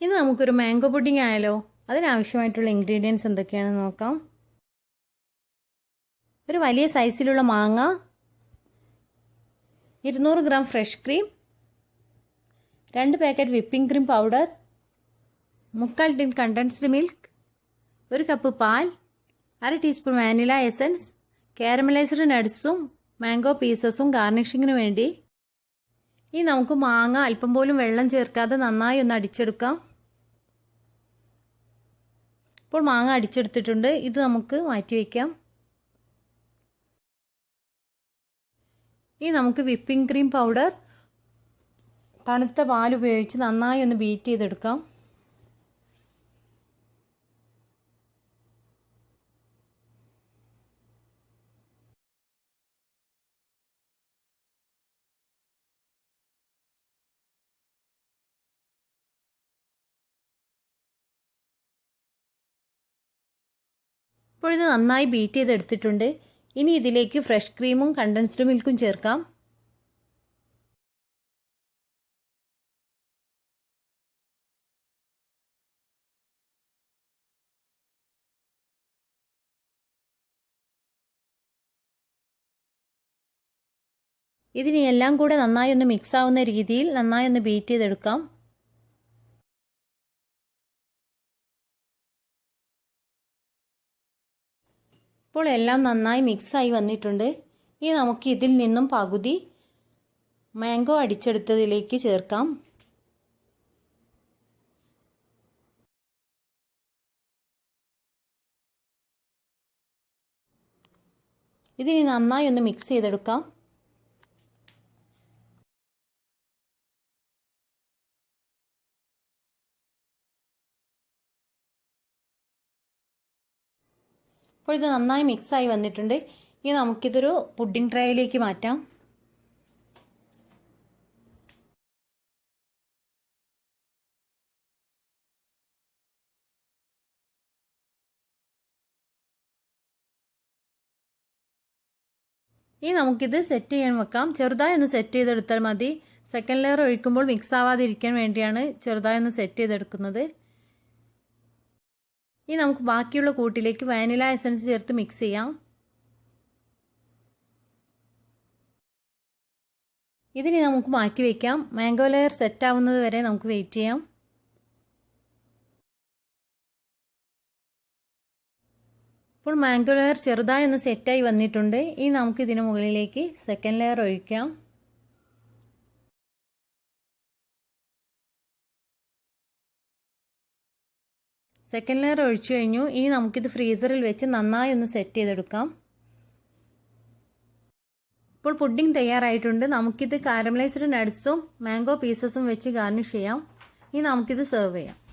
ഇന്ന് നമുക്കൊരു mango pudding ആയാലോ? അതിനാവശ്യമായിട്ടുള്ള ഇൻഗ്രീഡിയൻസ് എന്തൊക്കെയാണെന്ന് നോക്കാം. ഒരു വലിയ സൈസിലുള്ള മാങ്ങ ഇരുന്നൂറ് ഗ്രാം ഫ്രഷ് ക്രീം രണ്ട് പാക്കറ്റ് വിപ്പിംഗ് ക്രീം പൗഡർ മുക്കാൽ ടിൻ കണ്ടൻസ്ഡ് മിൽക്ക് ഒരു കപ്പ് പാൽ അര ടീസ്പൂൺ വാനില എസൻസ് കാരമലൈസ്ഡ് നട്ട്സും മാംഗോ പീസസും ഗാർണിഷിങ്ങിന് വേണ്ടി ഇനി നമുക്ക് മാങ്ങ അല്പം പോലും വെള്ളം ചേർക്കാതെ നന്നായി ഒന്ന് അടിച്ചെടുക്കാം. ഇപ്പോൾ മാങ്ങ അടിച്ചെടുത്തിട്ടുണ്ട്. ഇത് നമുക്ക് മാറ്റി വയ്ക്കാം. ഇനി നമുക്ക് വിപ്പിംഗ് ക്രീം പൗഡർ തണുത്ത പാൽ ഉപയോഗിച്ച് നന്നായി ഒന്ന് ബീറ്റ് ചെയ്തെടുക്കാം. ഇപ്പോൾ ഇത് നന്നായി ബീറ്റ് ചെയ്തെടുത്തിട്ടുണ്ട്. ഇനി ഇതിലേക്ക് ഫ്രഷ് ക്രീമും കണ്ടൻസ്ഡ് മിൽക്കും ചേർക്കാം. ഇതിനെല്ലാം കൂടെ നന്നായി ഒന്ന് മിക്സ് ആവുന്ന രീതിയിൽ നന്നായി ഒന്ന് ബീറ്റ് ചെയ്തെടുക്കാം. ഇപ്പോൾ എല്ലാം നന്നായി മിക്സായി വന്നിട്ടുണ്ട്. ഇനി നമുക്ക് ഇതിൽ നിന്നും പകുതി മാംഗോ അടിച്ചെടുത്തതിലേക്ക് ചേർക്കാം. ഇതിനി നന്നായി ഒന്ന് മിക്സ് ചെയ്തെടുക്കാം. അപ്പോൾ ഇത് നന്നായി മിക്സായി വന്നിട്ടുണ്ട്. ഇനി നമുക്കിതൊരു പുഡിംഗ് ട്രേയിലേക്ക് മാറ്റാം. ഇനി നമുക്കിത് സെറ്റ് ചെയ്യാൻ വെക്കാം. ചെറുതായി ഒന്ന് സെറ്റ് ചെയ്തെടുത്താൽ മതി. സെക്കൻഡ് ലെയർ ഒഴിക്കുമ്പോൾ മിക്സ് ആവാതിരിക്കാൻ വേണ്ടിയാണ് ചെറുതായി ഒന്ന് സെറ്റ് ചെയ്തെടുക്കുന്നത്. ഇനി നമുക്ക് ബാക്കിയുള്ള കൂട്ടിലേക്ക് വാനില എസൻസ് ചേർത്ത് മിക്സ് ചെയ്യാം. ഇതിനി നമുക്ക് മാറ്റി വയ്ക്കാം മാംഗോ ലെയർ സെറ്റ് ആവുന്നത് വരെ നമുക്ക് വെയിറ്റ് ചെയ്യാം. ഇപ്പോൾ മാംഗോ ലെയർ ചെറുതായി ഒന്ന് സെറ്റായി വന്നിട്ടുണ്ട്. ഇനി നമുക്ക് ഇതിന് മുകളിലേക്ക് സെക്കൻഡ് ലെയർ ഒഴിക്കാം. സെക്കൻഡ് ലെയർ ഒഴിച്ചു കഴിഞ്ഞു. ഇനി നമുക്കിത് ഫ്രീസറിൽ വെച്ച് നന്നായി ഒന്ന് സെറ്റ് ചെയ്തെടുക്കാം. ഇപ്പോൾ പുഡിംഗ് തയ്യാറായിട്ടുണ്ട്. നമുക്കിത് കാരമലൈസ്ഡ് നട്ട്സും മാംഗോ പീസസും വെച്ച് ഗാർണിഷ് ചെയ്യാം. ഇനി നമുക്കിത് സെർവ് ചെയ്യാം.